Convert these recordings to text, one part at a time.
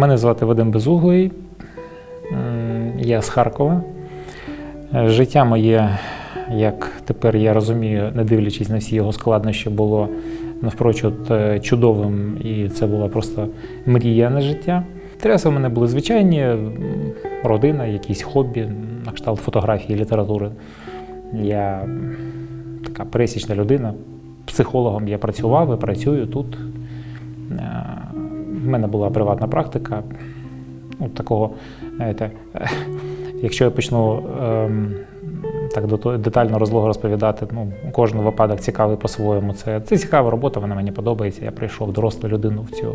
Мене звати Вадим Безуглий, я з Харкова. Е, Життя моє, як тепер я розумію, не дивлячись на всі його складнощі, було навпрочуд е, чудовим, і це була просто мрія на життя. Інтереси в мене були звичайні, родина, якісь хобі, на кшталт фотографії, літератури. Я така пересічна людина. Психологом я працював і працюю тут. В мене була приватна практика. Ну, такого, знаєте, якщо я почну ем, так детально розлого розповідати, ну, кожен випадок цікавий по-своєму. Це, це цікава робота, вона мені подобається. Я прийшов дорослу людину в цю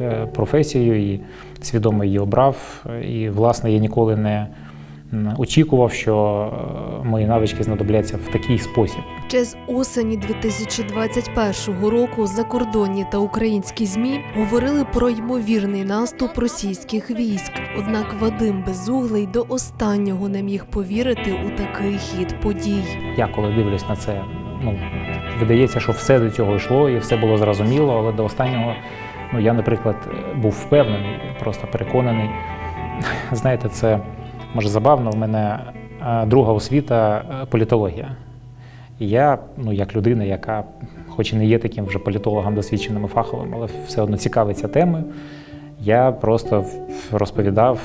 е, професію і свідомо її обрав. І, власне, я ніколи не очікував, що е, мої навички знадобляться в такий спосіб. Ще з осені 2021 року закордонні та українські змі говорили про ймовірний наступ російських військ. Однак Вадим Безуглий до останнього не міг повірити у такий хід подій. Я коли дивлюсь на це, ну видається, що все до цього йшло і все було зрозуміло, але до останнього, ну я, наприклад, був впевнений, просто переконаний. Знаєте, це може забавно. В мене е, друга освіта е, політологія. І я, ну як людина, яка, хоч і не є таким вже політологом досвідченим і фаховим, але все одно цікавиться темою. Я просто розповідав,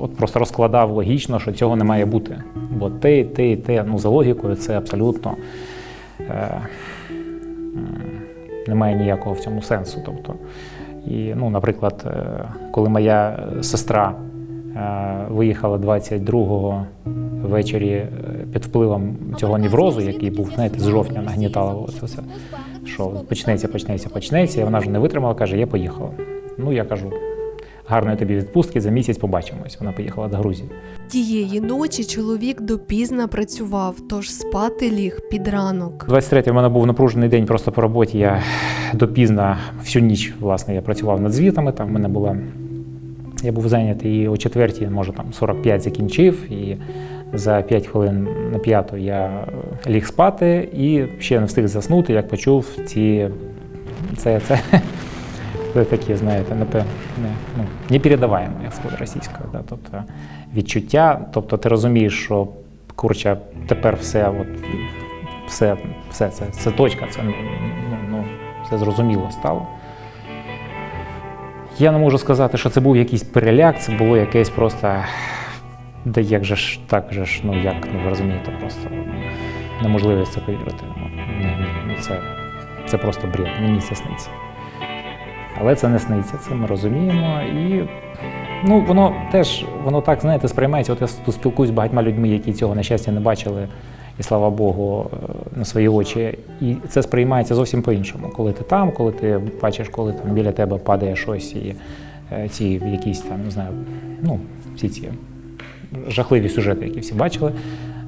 от просто розкладав логічно, що цього не має бути. Бо те, і те, і те, ну за логікою, це абсолютно е, немає ніякого в цьому сенсу. Тобто, і, ну, наприклад, е, коли моя сестра виїхала 22-го ввечері е, під впливом цього неврозу, який був, знаєте, з жовтня нагнітало це все, що почнеться, почнеться, почнеться, і вона вже не витримала, каже, я поїхала. Ну, я кажу, гарної тобі відпустки, за місяць побачимось. Вона поїхала до Грузії. Тієї ночі чоловік допізна працював, тож спати ліг під ранок. 23 в мене був напружений день просто по роботі. Я допізно всю ніч власне я працював над звітами. Там в мене була. Я був зайнятий о четвертій, може там 45 закінчив, і за 5 хвилин на п'яту я ліг спати і ще не встиг заснути, як почув ці. Це, це, це такі, знаєте, напевне, ну, непередаваємо, як сказати російською. Да? Тобто відчуття, тобто ти розумієш, що курча, тепер все, от, все, все це, це точка, це ну, ну, все зрозуміло стало. Я не можу сказати, що це був якийсь переляк, це було якесь просто. Да як же ж так же ж, ну як, ну ви розумієте, просто неможливо це повірити. Ну, ну це, це просто бред, мені це сниться. Але це не сниться, це ми розуміємо. І ну, воно теж, воно так, знаєте, сприймається. От я тут спілкуюсь з багатьма людьми, які цього, на щастя, не бачили, і слава Богу, на свої очі. І це сприймається зовсім по-іншому. Коли ти там, коли ти бачиш, коли там біля тебе падає щось, і е, ці якісь там, не знаю, ну, всі ці жахливі сюжети, які всі бачили,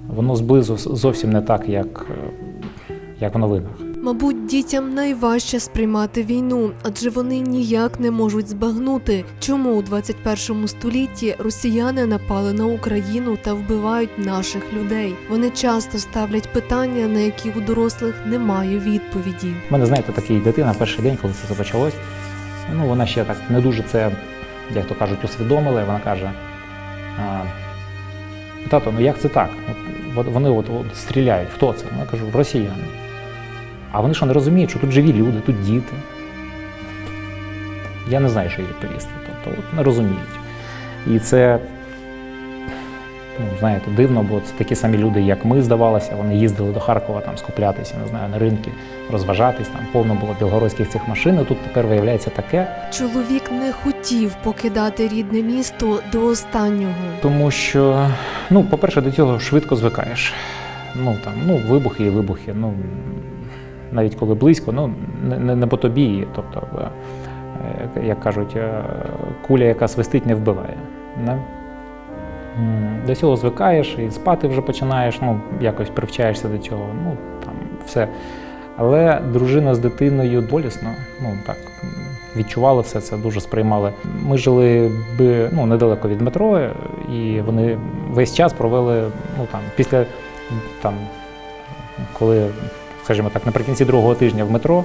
воно зблизу зовсім не так, як, е, як в новинах. Мабуть, дітям найважче сприймати війну, адже вони ніяк не можуть збагнути, чому у 21 столітті росіяни напали на Україну та вбивають наших людей. Вони часто ставлять питання, на які у дорослих немає відповіді. У мене, знаєте, такий дитина перший день, коли це почалось, ну вона ще так не дуже це, як то кажуть, усвідомила. Вона каже: тато, ну як це так? От Вони от, от стріляють. Хто це? Ну, я кажу, росіяни. А вони що не розуміють, що тут живі люди, тут діти. Я не знаю, що їй відповісти. Тобто от, не розуміють. І це, ну, знаєте, дивно, бо це такі самі люди, як ми, здавалося. Вони їздили до Харкова там скуплятися, не знаю, на ринки, розважатись. Там повно було білгородських цих машин. І тут тепер виявляється таке. Чоловік не хотів покидати рідне місто до останнього. Тому що, ну, по-перше, до цього швидко звикаєш. Ну там, ну, вибухи і вибухи. Ну навіть коли близько, ну не, не, по тобі. Тобто, е, як кажуть, е, куля, яка свистить, не вбиває. Не? До цього звикаєш і спати вже починаєш, ну, якось привчаєшся до цього. Ну, там все. Але дружина з дитиною болісно, ну так відчували все це, дуже сприймали. Ми жили би ну, недалеко від метро, е, і вони весь час провели ну, там, після там, коли, скажімо так, наприкінці другого тижня в метро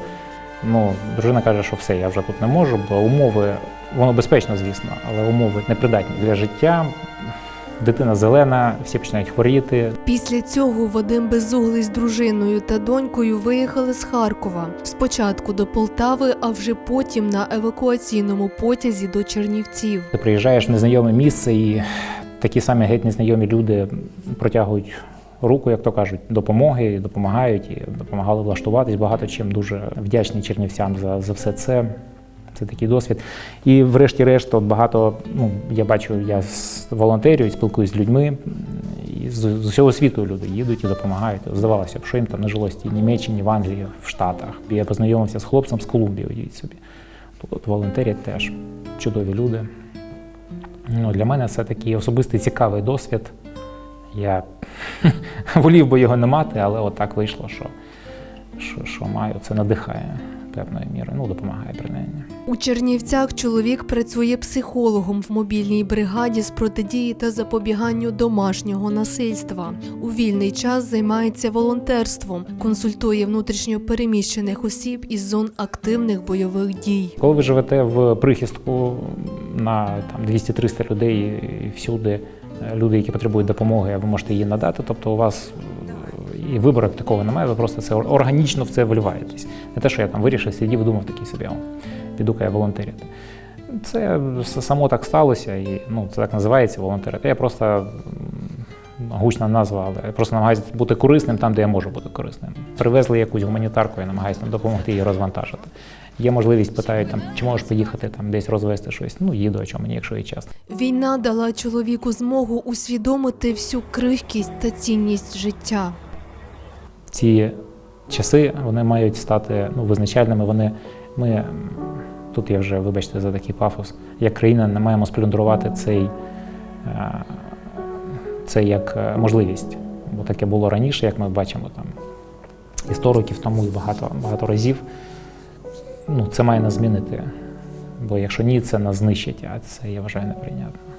Ну, дружина каже, що все, я вже тут не можу, бо умови, воно безпечно, звісно, але умови непридатні для життя. Дитина зелена, всі починають хворіти. Після цього Вадим Безуглий з дружиною та донькою виїхали з Харкова. Спочатку до Полтави, а вже потім на евакуаційному потязі до Чернівців. Ти приїжджаєш в незнайоме місце, і такі самі геть незнайомі люди протягують руку, як то кажуть, допомоги, допомагають і допомагали влаштуватись. Багато чим дуже вдячний чернівцям за, за все це. Це такий досвід. І врешті-решт, багато, ну, я бачу, я з волонтерів, спілкуюсь з людьми, і з, з усього світу люди їдуть і допомагають. Здавалося б, що їм там не жилось в Німеччині, в Англії, в Штатах. І я познайомився з хлопцем з Колумбії, уявіть собі. Тут от волонтерять теж чудові люди. Ну, для мене це такий особистий цікавий досвід. Я волів би його не мати, але от так вийшло, що, що, що маю. Це надихає певною мірою, ну, допомагає принаймні. У Чернівцях чоловік працює психологом в мобільній бригаді з протидії та запобіганню домашнього насильства. У вільний час займається волонтерством, консультує внутрішньо переміщених осіб із зон активних бойових дій. Коли ви живете в прихистку на там, 200-300 людей всюди люди, які потребують допомоги, ви можете її надати. Тобто у вас е, і вибору такого немає, ви просто це органічно в це вливаєтесь. Не те, що я там вирішив, сидів і думав такий собі, піду-ка я волонтерити. Це само так сталося, і ну, це так називається волонтерити. Я просто гучна назва, але просто намагаюся бути корисним там, де я можу бути корисним. Привезли якусь гуманітарку, я намагаюся допомогти її розвантажити. Є можливість, питають там, чи можеш поїхати там десь розвести щось. Ну їду, а чому мені, якщо є час. Війна дала чоловіку змогу усвідомити всю крихкість та цінність життя. ці часи вони мають стати ну, визначальними. Вони ми тут я вже, вибачте, за такий пафос, як країна не маємо сплюндрувати цей, е, це як е, можливість. Бо таке було раніше, як ми бачимо там і 100 років тому, і багато, багато разів. Ну, це має нас змінити. Бо якщо ні, це нас знищить, а це я вважаю неприйнятно.